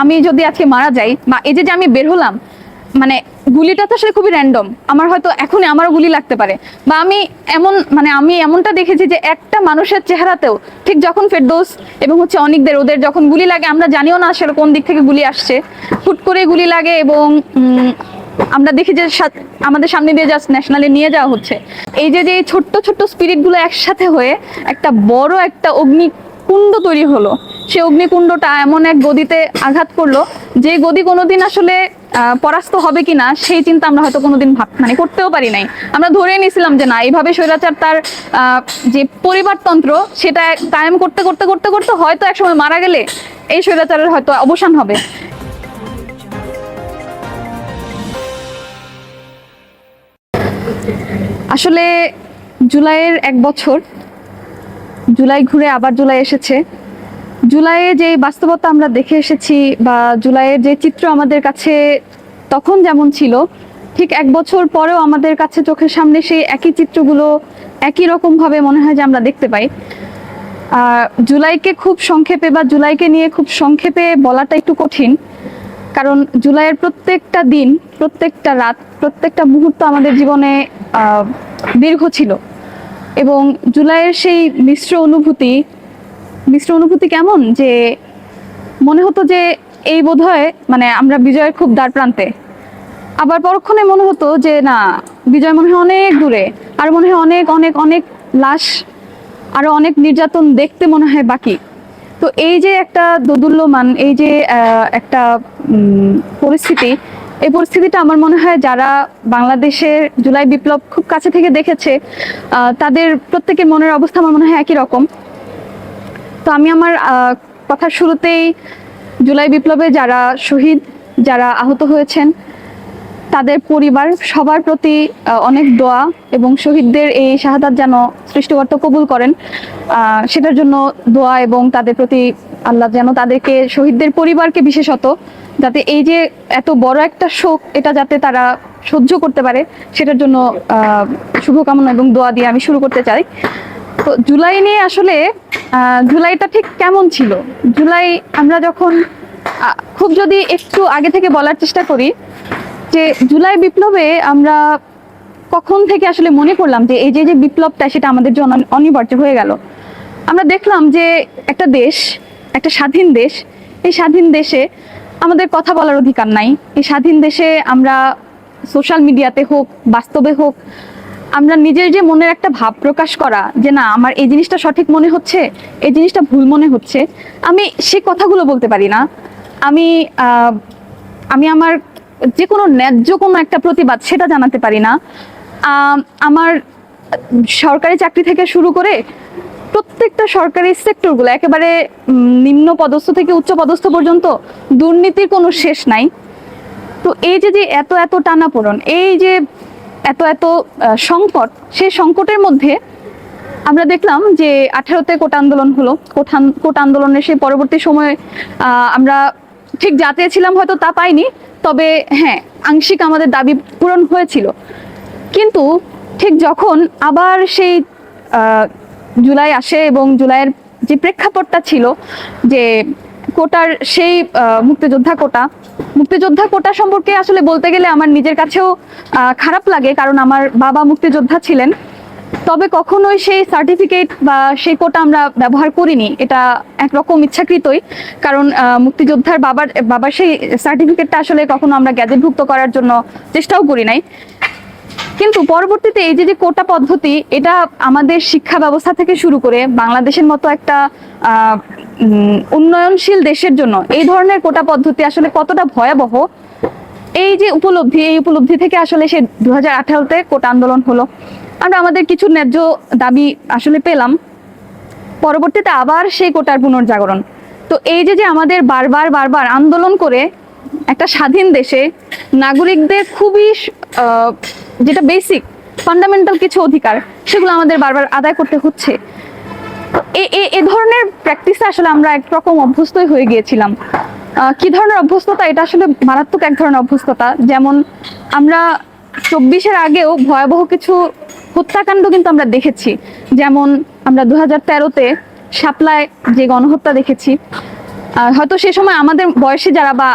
আমি যদি আজকে মারা যাই, বা এই যে আমি বের হলাম মানে গুলিটা তো আসলে খুবই র্যান্ডম আমার হয়তো এখনই আমারও গুলি লাগতে পারে। বা আমি এমন মানে আমি এমনটা দেখেছি যে একটা মানুষের চেহারাতেও ঠিক যখন ফেরদৌস এবং হচ্ছে অনেকদের, ওদের যখন গুলি লাগে, আমরা জানিও না আসলে কোন দিক থেকে গুলি আসছে। হুট করে গুলি লাগে এবং আমরা দেখি যে আমাদের সামনে দিয়ে জাস্ট ন্যাশনালে নিয়ে যাওয়া হচ্ছে। এই যে যে ছোট্ট ছোট্ট স্পিরিটগুলো একসাথে হয়ে একটা বড় একটা অগ্নিকুণ্ড তৈরি হলো। সে অগ্নিকুণ্ডটা এমন এক গদিতে আঘাত করল যে গদি কোনোদিন আসলে পরাস্ত হবে কিনা সেই চিন্তা আমরা হয়তো কোনোদিন ভাব মানে করতেও পারি নাই। আমরা ধরে নিয়েছিলাম যে না এইভাবে স্বৈরাচার তার যে পরিবারতন্ত্র সেটা কায়েম করতে করতে করতে করতে হয়তো একসময় মারা গেলে এই স্বৈরাচারের হয়তো অবসান হবে। আসলে জুলাইয়ের এক বছর জুলাই ঘুরে আবার জুলাই এসেছে। জুলাইয়ে যে বাস্তবতা আমরা দেখে এসেছি বা জুলাইয়ের যে চিত্র আমাদের কাছে তখন যেমন ছিল, ঠিক এক বছর পরেও আমাদের কাছে চোখের সামনে সেই একই চিত্রগুলো একই রকম ভাবে মনে হয় যে আমরা দেখতে পাই। জুলাইকে খুব সংক্ষেপে বা জুলাইকে নিয়ে খুব সংক্ষেপে বলাটা একটু কঠিন, কারণ জুলাইয়ের প্রত্যেকটা দিন, প্রত্যেকটা রাত, প্রত্যেকটা মুহূর্ত আমাদের জীবনে দীর্ঘ ছিল। এবং জুলাইয়ের সেই মিশ্র অনুভূতি মিশ্র অনুভূতি কেমন? যে মনে হতো যে এই বোধহয় মানে আমরা বিজয়ের খুব দ্বার প্রান্তে। আবার পরক্ষণে মনে হতো যে না, বিজয় মনে হয় অনেক দূরে, আর মনে হয় অনেক অনেক অনেক লাশ, আরও অনেক নির্যাতন দেখতে মনে হয় বাকি। তো এই যে একটা দোদুল্যমান এই যে একটা পরিস্থিতি এই পরিস্থিতিটা আমার মনে হয় যারা বাংলাদেশের জুলাই বিপ্লব খুব কাছে থেকে দেখেছে তাদের প্রত্যেকের মনের অবস্থা আমার মনে হয় একই রকম। তো আমি আমার কথার শুরুতেই জুলাই বিপ্লবে যারা শহীদ, যারা আহত হয়েছেন, তাদের পরিবার, সবার প্রতি অনেক দোয়া এবং শহীদদের এই শাহাদাত যেন সৃষ্টিকর্তা কবুল করেন সেটার জন্য দোয়া এবং তাদের প্রতি আল্লাহ যেন তাদেরকে, শহীদদের পরিবারকে বিশেষত যাতে এই যে এত বড় একটা শোক, এটা যাতে তারা সহ্য করতে পারে, সেটার জন্য শুভকামনা এবং দোয়া দিয়ে আমি শুরু করতে চাই। তো জুলাই নিয়ে আসলে জুলাইটা ঠিক কেমন ছিল? জুলাই আমরা যখন খুব যদি একটু আগে থেকে বলার চেষ্টা করি, যে জুলাই বিপ্লবে আমরা কখন থেকে আসলে মনে করলাম যে এই যে যে বিপ্লবটা, সেটা আমাদের জন্য অনিবার্য হয়ে গেল। আমরা দেখলাম যে একটা দেশ, একটা স্বাধীন দেশ, এই স্বাধীন দেশে আমাদের কথা বলার অধিকার নাই। এই স্বাধীন দেশে আমরা সোশ্যাল মিডিয়াতে হোক, বাস্তবে হোক, আমরা নিজের যে মনের একটা ভাব প্রকাশ করা যে না, আমার এই জিনিসটা সঠিক মনে হচ্ছে, এই জিনিসটা ভুল মনে হচ্ছে, আমি সে কথাগুলো বলতে পারি না। আমি আমি আমার যে কোনো ন্যায্য কোনো একটা প্রতিবাদ সেটা জানাতে পারি না। আমার সরকারি চাকরি থেকে শুরু করে প্রত্যেকটা সরকারি সেক্টরগুলো একেবারে নিম্ন পদস্থ থেকে উচ্চ পদস্থ পর্যন্ত দুর্নীতির কোনো শেষ নাই। তো এই যে যে এত এত টানাপোড়ন, এই যে এত এত সংকট, সেই সংকটের মধ্যে আমরা দেখলাম যে আঠারোতে কোট আন্দোলন হলো। কোট আন- কোট আন্দোলনের সেই পরবর্তী সময়ে আমরা ঠিক যা চেয়েছিলাম হয়তো তা পাইনি, তবে হ্যাঁ আংশিক আমাদের দাবি পূরণ হয়েছিল। কিন্তু ঠিক যখন আবার সেই জুলাই আসে এবং জুলাইয়ের যে প্রেক্ষাপটটা ছিল যে কোটার সেই মুক্তিযোদ্ধা কোটা মুক্তিযোদ্ধা কোটা সম্পর্কে আসলে বলতে গেলে আমার নিজের কাছেও খারাপ লাগে কারণ আমার বাবা মুক্তিযোদ্ধা ছিলেন। তবে কখনোই সেই সার্টিফিকেট বা সেই কোটা আমরা ব্যবহার করিনি। এটা একরকম ইচ্ছাকৃতই। কারণ মুক্তিযোদ্ধার বাবার বাবার সেই সার্টিফিকেটটা আসলে কখনো আমরা গ্যাজেটভুক্ত করার জন্য চেষ্টাও করি নাই। কিন্তু পরবর্তীতে এই যে যে কোটা পদ্ধতি, এটা আমাদের শিক্ষা ব্যবস্থা থেকে শুরু করে বাংলাদেশের মতো একটা উন্নয়নশীল দেশের জন্য এই ধরনের কোটা পদ্ধতি আসলে কতটা ভয়াবহ, এই যে উপলব্ধি, এই উপলব্ধি থেকে আসলে সে দু হাজার আঠারোতে কোটা আন্দোলন হলো। আমরা আমাদের কিছু ন্যায্য দাবি আসলে পেলাম। পরবর্তীতে আবার সেই কোটার পুনর্জাগরণ। তো এই যে যে আমাদের বারবার বারবার আন্দোলন করে একটা স্বাধীন দেশে নাগরিকদের খুবই যেটা বেসিক ফান্ডামেন্টাল কিছু অধিকার, সেগুলো আমাদের বারবার আদায় করতে হচ্ছে। এ- ধরনের প্র্যাকটিসে আসলে আমরা একরকম অভ্যস্তই হয়ে গিয়েছিলাম। কি ধরনের অভ্যস্ততা? এটা আসলে মারাত্মক এক ধরনের অভ্যস্ততা। যেমন আমরা চব্বিশের আগেও ভয়াবহ কিছু হত্যাকাণ্ড কিন্তু আমরা দেখেছি। যেমন আমরা দু হাজার তেরোতে শাপলায় যে গণহত্যা দেখেছি হয়তো সে সময় আমাদের বয়সে যারা বা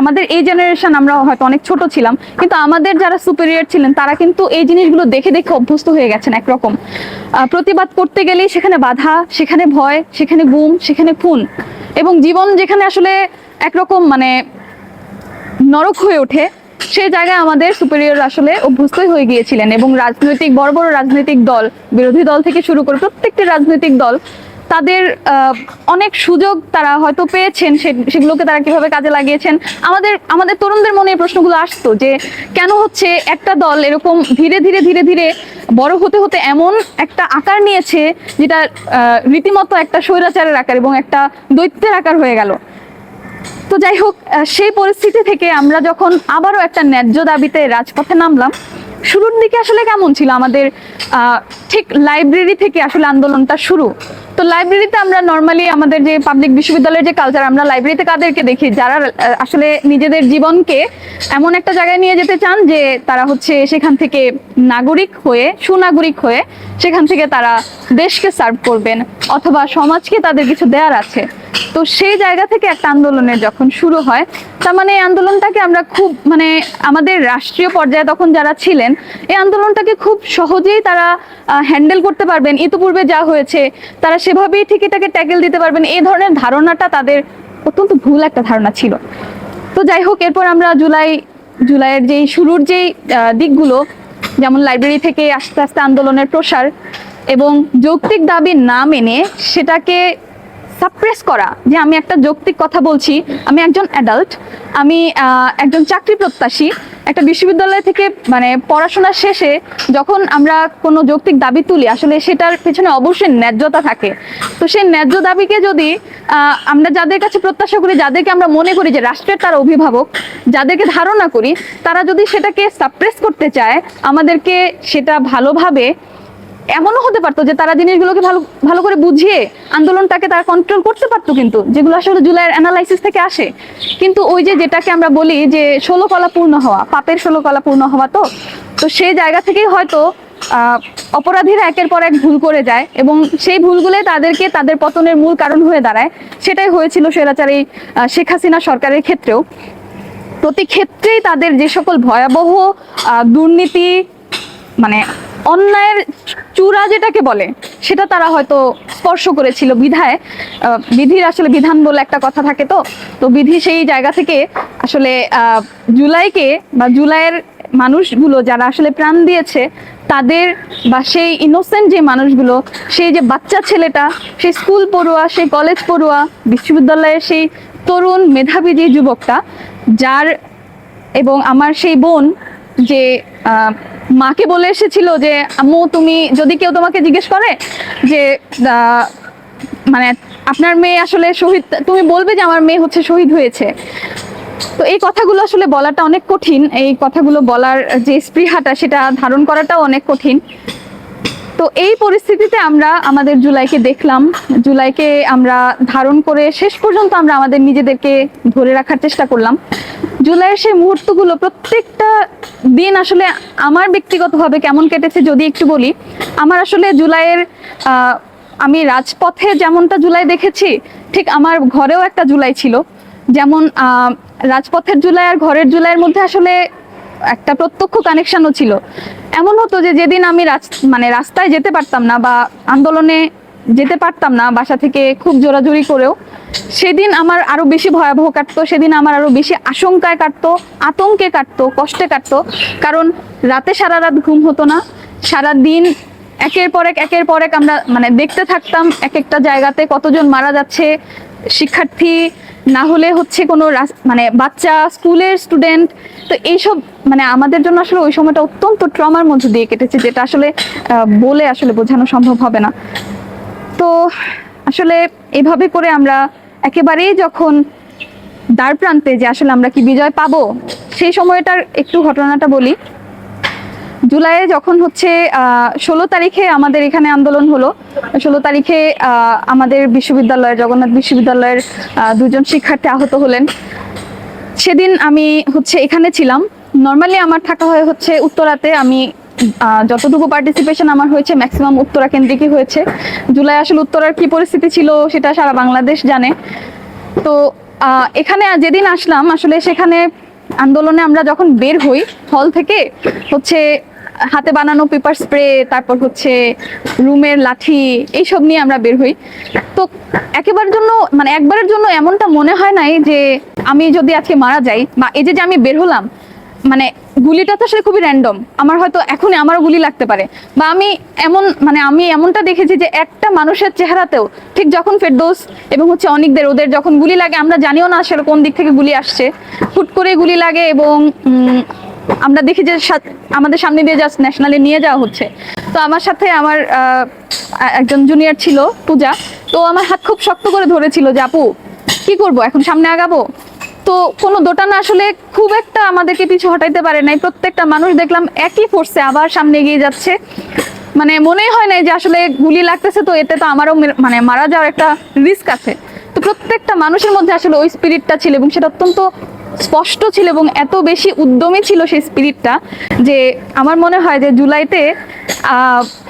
আমাদের এই জেনারেশন আমরা হয়তো অনেক ছোট ছিলাম, কিন্তু আমাদের যারা সুপিরিয়র ছিলেন, তারা কিন্তু এই জিনিসগুলো দেখে দেখে অভ্যস্ত হয়ে গেছেন একরকম। প্রতিবাদ করতে গেলেই সেখানে বাধা, সেখানে ভয়, সেখানে গুম, সেখানে খুন এবং জীবন যেখানে আসলে একরকম মানে নরক হয়ে ওঠে, সেই জায়গায় আমাদের সুপেরিয়র আসলে অভ্যস্তই হয়ে গিয়েছিলেন এবং রাজনৈতিক, বড় বড় রাজনৈতিক দল, বিরোধী দল থেকে শুরু করে প্রত্যেকটি রাজনৈতিক দল তাদের অনেক সুযোগ তারা হয়তো পেয়েছেন সেগুলোকে তারা কীভাবে কাজে লাগিয়েছেন। আমাদের আমাদের তরুণদের মনে এই প্রশ্নগুলো আসতো যে কেন হচ্ছে একটা দল এরকম ধীরে ধীরে ধীরে ধীরে বড় হতে হতে এমন একটা আকার নিয়েছে যেটা রীতিমতো একটা স্বৈরাচারের আকার এবং একটা দৈত্যের আকার হয়ে গেল। তো যাই হোক সেই পরিস্থিতি থেকে আমরা যখন আবারও একটা ন্যায্য দাবিতে রাজপথে নামলাম, শুরুর দিকে আসলে কেমন ছিল আমাদের ঠিক লাইব্রেরি থেকে আসলে আন্দোলনটা শুরু? তো লাইব্রেরিতে আমরা নর্মালি আমাদের যে পাবলিক বিশ্ববিদ্যালয়ের যে কালচার আমরা লাইব্রেরিতে কাদেরকে দেখি? যারা আসলে নিজেদের জীবনকে এমন একটা জায়গায় নিয়ে যেতে চান যে তারা হচ্ছে সেখান থেকে নাগরিক হয়ে, সুনাগরিক হয়ে সেখান থেকে তারা দেশকে সার্ভ করবেন অথবা সমাজকে তাদের কিছু দেওয়ার আছে। তো সেই জায়গা থেকে একটা আন্দোলনের যখন শুরু হয়, তার মানে এই আন্দোলনটাকে আমরা খুব মানে আমাদের রাষ্ট্রীয় পর্যায়ে তখন যারা ছিলেন, এই আন্দোলনটাকে খুব সহজেই তারা হ্যান্ডেল করতে পারবেন। ইতিপূর্বে যা হয়েছে, তারা সেভাবেই ঠিক এটাকে ট্যাকেল দিতে পারবেন। এই ধরনের ধারণাটা তাদের অত্যন্ত ভুল একটা ধারণা ছিল। তো যাই হোক, এরপর আমরা জুলাই, জুলাইয়ের যেই শুরুর যেই দিকগুলো, যেমন লাইব্রেরি থেকে আস্তে আস্তে আন্দোলনের প্রসার এবং যৌক্তিক দাবি না মেনে সেটাকে সাপ্রেস করা যে আমি একটা যৌক্তিক কথা বলছি, আমি একজন অ্যাডাল্ট আমি একজন চাকরি প্রত্যাশী, একটা বিশ্ববিদ্যালয় থেকে মানে পড়াশোনা শেষে যখন আমরা কোনো যৌক্তিক দাবি তুলি, আসলে সেটার পেছনে অবশ্যই ন্যায্যতা থাকে। তো সেই ন্যায্য দাবিকে যদি আমরা যাদের কাছে প্রত্যাশা করি, যাদেরকে আমরা মনে করি যে রাষ্ট্রের তার অভিভাবক, যাদেরকে ধারণা করি, তারা যদি সেটাকে সাপ্রেস করতে চায়, আমাদেরকে সেটা ভালোভাবে এমনও হতে পারতো যে তারা জিনিসগুলোকে ভালো ভালো করে বুঝিয়ে আন্দোলনটাকে তারা কন্ট্রোল করতে পারতো কিন্তু, যেগুলো আসলে জুলাইয়ের অ্যানালাইসিস থেকে আসে। কিন্তু ওই যে যেটাকে আমরা বলি যে ষোলো কলা পূর্ণ হওয়া, পাপের ষোলো কলা পূর্ণ হওয়া তো তো সেই জায়গা থেকেই হয়তো অপরাধীরা একের পর এক ভুল করে যায় এবং সেই ভুলগুলোই তাদেরকে তাদের পতনের মূল কারণ হয়ে দাঁড়ায়। সেটাই হয়েছিল স্বৈরাচার শেখ হাসিনা সরকারের ক্ষেত্রেও। প্রতি ক্ষেত্রেই তাদের যে সকল ভয়াবহ দুর্নীতি মানে অন্যায়ের চূড়া যেটাকে বলে, সেটা তারা হয়তো স্পর্শ করেছিল বিধায়। বিধির আসলে বিধান বলে একটা কথা থাকে তো। তো বিধি সেই জায়গা থেকে আসলে জুলাইকে বা জুলাইয়ের মানুষগুলো যারা আসলে প্রাণ দিয়েছে, তাদের বা সেই ইনোসেন্ট যে মানুষগুলো, সেই যে বাচ্চা ছেলেটা, সেই স্কুল পড়ুয়া, সেই কলেজ পড়ুয়া, বিশ্ববিদ্যালয়ের সেই তরুণ মেধাবী যে যুবকটা, যার এবং আমার সেই বোন যে মাকে বলে এসেছিল যে, আম্মু, তুমি যদি কেউ তোমাকে জিজ্ঞেস করে যে মানে আপনার মেয়ে আসলে শহীদ, তুমি বলবে যে আমার মেয়ে হচ্ছে শহীদ হয়েছে। তো এই কথাগুলো আসলে বলাটা অনেক কঠিন। এই কথাগুলো বলার যে স্পৃহাটা, সেটা ধারণ করাটাও অনেক কঠিন। তো এই পরিস্থিতিতে আমরা আমাদের জুলাইকে দেখলাম। জুলাইকে আমরা ধারণ করে শেষ পর্যন্ত আমরা আমাদের নিজেদেরকে ধরে রাখার চেষ্টা করলাম। জুলাইয়ের সেই মুহূর্তগুলো প্রত্যেকটা দিন আসলে আমার ব্যক্তিগতভাবে কেমন কেটেছে যদি একটু বলি, আমার আসলে জুলাইয়ের আমি রাজপথে যেমনটা জুলাই দেখেছি, ঠিক আমার ঘরেও একটা জুলাই ছিল। যেমন রাজপথের জুলাই আর ঘরের জুলাইয়ের মধ্যে আসলে একটা প্রত্যক্ষ কানেকশনও ছিল। এমন হতো যে যেদিন আমি মানে রাস্তায় যেতে পারতাম না বা আন্দোলনে যেতে পারতাম না বাসা থেকে খুব জোরাজুরি করেও। সেদিন আমার আরও বেশি ভয়াবহ কাটতো, সেদিন আমার আরও বেশি আশঙ্কায় কাটতো, আতঙ্কে কাটতো, কষ্টে কাটতো। কারণ রাতে সারা রাত ঘুম হতো না, সারা দিন একের পর এক, একের পর এক আমরা মানে দেখতে থাকতাম এক একটা জায়গাতে কতজন মারা যাচ্ছে। শিক্ষার্থী না হলে হচ্ছে কোনো মানে বাচ্চা, স্কুলের স্টুডেন্ট। তো এইসব মানে আমাদের জন্য আসলে ওই সময়টা অত্যন্ত ট্রমার মধ্যে দিয়ে কেটেছে, যেটা আসলে বলে আসলে বোঝানো সম্ভব হবে না। তো আসলে এভাবে করে আমরা একেবারেই যখন দ্বার প্রান্তে যে আসলে আমরা কি বিজয় পাবো, সেই সময়টার একটু ঘটনাটা বলি। জুলাইয়ে যখন হচ্ছে ষোলো তারিখে আমাদের এখানে আন্দোলন হলো, ষোলো তারিখে আমাদের বিশ্ববিদ্যালয়ের, জগন্নাথ বিশ্ববিদ্যালয়ের দুজন শিক্ষার্থী আহত হলেন। সেদিন আমি হচ্ছে এখানে ছিলাম। নর্মালি আমার থাকা হয় হচ্ছে উত্তরাতে। আমি যতটুকু পার্টিসিপেশন আমার হয়েছে ম্যাক্সিমাম উত্তরা কেন্দ্রিকই হয়েছে। জুলাই আসলে উত্তরার কি পরিস্থিতি ছিল সেটা সারা বাংলাদেশ জানে। তো এখানে যেদিন আসলাম, আসলে সেখানে আন্দোলনে আমরা যখন বের হই হল থেকে হচ্ছে হাতে বানানো পেপার স্প্রে তারপর হচ্ছে রুমের লাঠি, এইসব নিয়ে আমরা বের হই। তো, একেবারের জন্য মানে একবারের জন্য এমনটা মনে হয় নাই যে আমি যদি আজকে মারা যাই, বা এই যে যে আমি বের হলাম মানে গুলিটা তো আসলে খুবই র্যান্ডম আমার হয়তো এখনই আমারও গুলি লাগতে পারে। বা আমি এমন মানে আমি এমনটা দেখেছি যে একটা মানুষের চেহারাতেও ঠিক যখন ফেরদৌস এবং হচ্ছে অনেকদের, ওদের যখন গুলি লাগে, আমরা জানিও না আসলে কোন দিক থেকে গুলি আসছে। হুট করে গুলি লাগে এবং আমরা দেখি যে আমাদের সামনে দিয়ে জাস্ট ন্যাশনালে নিয়ে যাওয়া হচ্ছে। তো আমার সাথে আমার একজন জুনিয়র ছিল, পূজা। তো আমার হাত খুব শক্ত করে ধরেছিল যে, আপু, কি করব? এখন সামনে আগাবো? তো কোনো দোটানা আসলে খুব একটা আমাদেরকে পিছু হটাইতে পারে নাই। প্রত্যেকটা মানুষ দেখলাম একই ফোর্সে আবার সামনে এগিয়ে যাচ্ছে। মানে মনেই হয় না যে আসলে গুলি লাগতেছে তো এতে তো আমারও মানে মারা যাওয়ার একটা রিস্ক আছে। তো প্রত্যেকটা মানুষের মধ্যে আসলে ওই স্পিরিটটা ছিল এবং সেটা অত্যন্ত স্পষ্ট ছিল এবং এত বেশি উদ্যমী ছিল সেই স্পিরিটটা যে আমার মনে হয় যে জুলাইতে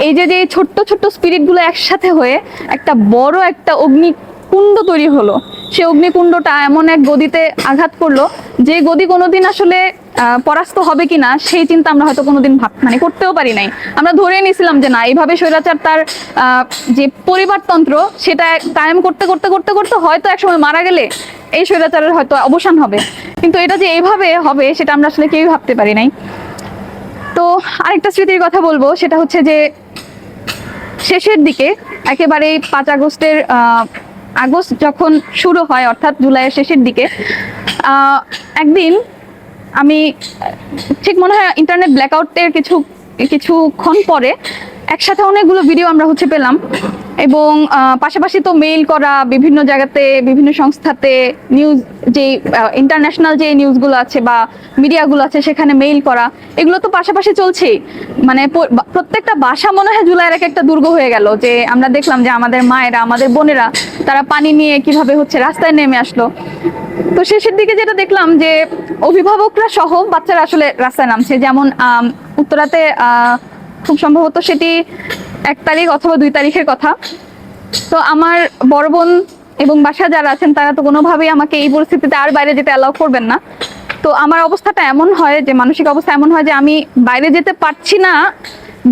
এই যে যে ছোট্ট ছোট্ট স্পিরিটগুলো একসাথে হয়ে একটা বড় একটা অগ্নিকুণ্ড তৈরি হলো। সে অগ্নিকুণ্ডটা এমন এক গদিতে আঘাত করল, যে গদি কোনোদিন আসলে পরাস্ত হবে কিনা, সেই চিন্তা আমরা হয়তো কোনোদিন ভাব মানে করতেও পারি নাই। আমরা ধরে নিয়েছিলাম যে না, এইভাবে স্বৈরাচার তার যে পরিবারতন্ত্র, সেটা কায়েম করতে করতে করতে করতে হয়তো একসময় মারা গেলে এই স্বৈরাচারের হয়তো অবসান হবে। কিন্তু এটা যে এইভাবে হবে, সেটা আমরা আসলে কেউই ভাবতে পারি নাই। তো আরেকটা স্মৃতির কথা বলব, সেটা হচ্ছে যে, শেষের দিকে একেবারে পাঁচ আগস্টের আগস্ট যখন শুরু হয়, অর্থাৎ জুলাইয়ের শেষের দিকে একদিন আমি, ঠিক মনে হয় ইন্টারনেট ব্ল্যাকআউটের কিছু কিছুক্ষণ পরে একসাথে অনেকগুলো ভিডিও আমরা হচ্ছে পেলাম। এবং পাশাপাশি তো মেইল করা বিভিন্ন জায়গাতে বিভিন্ন সংস্থাতে নিউজ যে ইন্টারন্যাশনাল যে নিউজগুলো আছে বা মিডিয়াগুলো আছে সেখানে মেইল করা এগুলো তো পাশাপাশি চলছেই। মানে প্রত্যেকটা বাসা মনে হয় জুলাইয়ের এক একটা দুর্গ হয়ে গেল যে আমরা দেখলাম যে আমাদের মায়েরা আমাদের বোনেরা তারা পানি নিয়ে কীভাবে হচ্ছে রাস্তায় নেমে আসলো। তো শেষের দিকে যেটা দেখলাম যে অভিভাবকরা সহ বাচ্চারা আসলে রাস্তায় নামছে। যেমন উত্তরাতে আহ, খুব সম্ভবত সেটি এক তারিখ অথবা দুই তারিখের কথা। তো আমার বড় বোন এবং বাসা যারা আছেন, তারা তো কোনোভাবেই আমাকে এই পরিস্থিতিতে আর বাইরে যেতে অ্যালাউ করবেন না। তো আমার অবস্থাটা এমন হয় যে, মানসিক অবস্থা এমন হয় যে, আমি বাইরে যেতে পারছি না,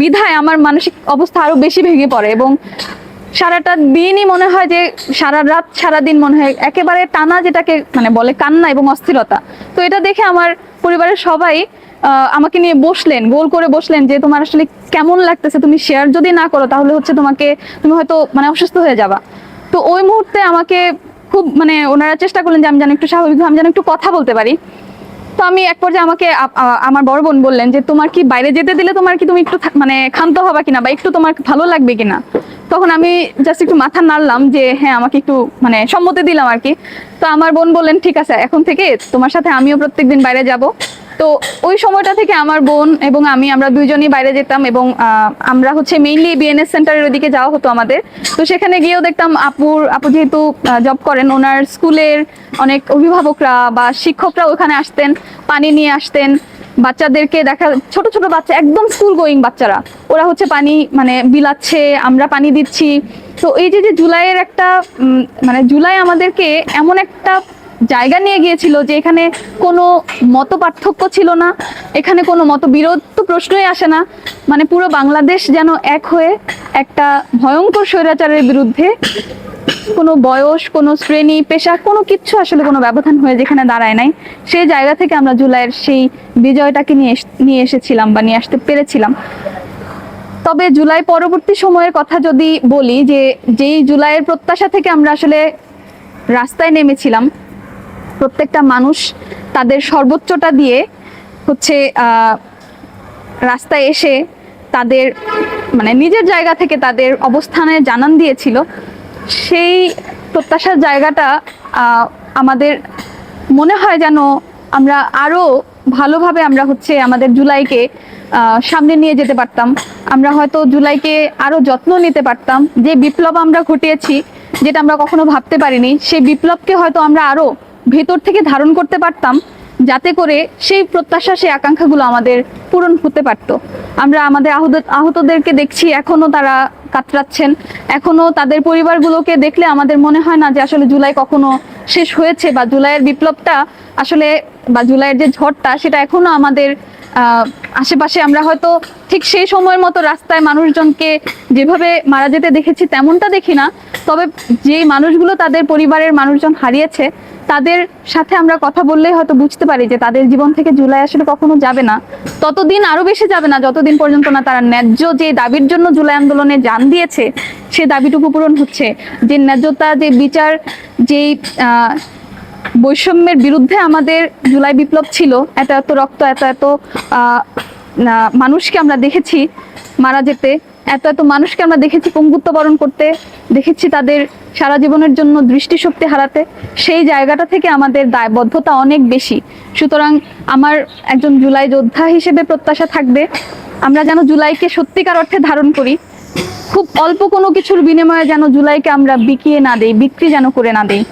বিধায় আমার মানসিক অবস্থা আরও বেশি ভেঙে পড়ে এবং সারাটা দিনই মনে হয় যে, সারা রাত, সারা দিন মনে হয় একেবারে টানা যেটাকে মানে বলে কান্না এবং অস্থিরতা। তো এটা দেখে আমার পরিবারের সবাই আমাকে নিয়ে বসলেন, গোল করে বসলেন যে তোমার আসলে কেমন লাগতেছে, তুমি শেয়ার যদি না করো তাহলে হচ্ছে তোমাকে, তুমি হয়তো মানে অসুস্থ হয়ে যাবা। তো ওই মুহূর্তে আমাকে খুব মানে ওনারা চেষ্টা করলেন যে আমি যেন একটু স্বাভাবিক আমি যেন একটু কথা বলতে পারি। তো আমি এক পর্যায়ে আমাকে আমার বড় বোন বললেন যে, তোমার কি বাইরে যেতে দিলে তোমার কি তুমি একটু মানে ক্ষান্ত হবা কিনা বা একটু তোমার ভালো লাগবে কিনা? তখন আমি জাস্ট একটু মাথা নাড়লাম যে হ্যাঁ আমাকে একটু মানে সম্মতি দিলাম আর কি। তো আমার বোন বললেন, ঠিক আছে, এখন থেকে তোমার সাথে আমিও প্রত্যেকদিন বাইরে যাব। তো ওই সময়টা থেকে আমার বোন এবং আমি, আমরা দুইজনই বাইরে যেতাম এবং আমরা হচ্ছে মেইনলি বিএনএস সেন্টারের ওদিকে যাওয়া হতো আমাদের। তো সেখানে গিয়েও দেখতাম আপুর, আপু যেহেতু জব করেন, ওনার স্কুলের অনেক অভিভাবকরা বা শিক্ষকরা ওখানে আসতেন, পানি নিয়ে আসতেন। বাচ্চাদেরকে দেখা, ছোট ছোট বাচ্চা, একদম স্কুল গোয়িং বাচ্চারা। ওরা হচ্ছে পানি মানে বিলাচ্ছে, আমরা পানি দিচ্ছি। তো এই যে যে জুলাইয়ের একটা মানে জুলাই আমাদেরকে এমন একটা জায়গা নিয়ে গিয়েছিল যে এখানে কোনো মত পার্থক্য ছিল না, এখানে কোনো মত বিরোধ তো প্রশ্নই আসে না। মানে পুরো বাংলাদেশ যেন এক হয়ে একটা ভয়ঙ্কর স্বৈরাচারের বিরুদ্ধে কোনো বয়স, কোনো শ্রেণি, পেশা, কোনো কিচ্ছু আসলে কোনো ব্যবধান হয়ে যেখানে দাঁড়ায় নাই, সেই জায়গা থেকে আমরা জুলাইয়ের সেই বিজয়টাকে নিয়ে নিয়ে এসেছিলাম বা নিয়ে আসতে পেরেছিলাম। তবে জুলাই পরবর্তী সময়ের কথা যদি বলি যে যেই জুলাইয়ের প্রত্যাশা থেকে আমরা আসলে রাস্তায় নেমেছিলাম প্রত্যেকটা মানুষ তাদের সর্বোচ্চটা দিয়ে হচ্ছে রাস্তায় এসে তাদের মানে নিজের জায়গা থেকে তাদের অবস্থানে জানান দিয়েছিল। সেই প্রত্যাশার জায়গাটা আমাদের মনে হয় যেন আমরা আরও ভালোভাবে আমরা হচ্ছে আমাদের জুলাইকে সামনে নিয়ে যেতে পারতাম। আমরা হয়তো জুলাইকে আরও যত্ন নিতে পারতাম। যে বিপ্লব আমরা ঘটিয়েছি, যেটা আমরা কখনো ভাবতে পারিনি, সেই বিপ্লবকে হয়তো আমরা আরও ভেতর থেকে ধারণ করতে পারতাম, যাতে করে সেই প্রত্যাশা, সেই আকাঙ্ক্ষাগুলো আমাদের পূরণ হতে পারত। আমরা আমাদের আহত, আহতদেরকে দেখছি এখনও তারা কাতরাচ্ছেন। এখনও তাদের পরিবারগুলোকে দেখলে আমাদের মনে হয় না যে আসলে জুলাই কখনো শেষ হয়েছে বা জুলাইয়ের বিপ্লবটা আসলে বা জুলাইয়ের যে ঝড়টা সেটা এখনও আমাদের আশেপাশে আমরা হয়তো ঠিক সেই সময়ের মতো রাস্তায় মানুষজনকে যেভাবে মারা যেতে দেখেছি তেমনটা দেখি না। তবে যে মানুষগুলো তাদের পরিবারের মানুষজন হারিয়েছে তাদের সাথে আমরা কথা বললেই হয়তো বুঝতে পারি যে তাদের জীবন থেকে জুলাই আসলে কখনো যাবে না। ততদিন আরও বেশি যাবে না যতদিন পর্যন্ত না তারা ন্যায্য যে দাবির জন্য জুলাই আন্দোলনে জান দিয়েছে, সে দাবিটুকু পূরণ হচ্ছে। যে ন্যায্যতা, যে বিচার, যেই বৈষম্যের বিরুদ্ধে আমাদের জুলাই বিপ্লব ছিল, এত এত রক্ত, এত এত মানুষকে আমরা দেখেছি মারা যেতে। এত এত মানুষকে আমরা দেখেছি পঙ্গুত্ব বরণ করতে, দেখেছি তাদের সারা জীবনের জন্য দৃষ্টিশক্তি হারাতে। সেই জায়গাটা থেকে আমাদের দায়বদ্ধতা অনেক বেশি। সুতরাং আমার একজন জুলাই যোদ্ধা হিসেবে প্রত্যাশা থাকবে, আমরা যেন জুলাইকে সত্যিকার অর্থে ধারণ করি। খুব অল্প কোনো কিছুর বিনিময়ে যেন জুলাইকে আমরা বিকিয়ে না দেই, বিক্রি যেন করে না দেই।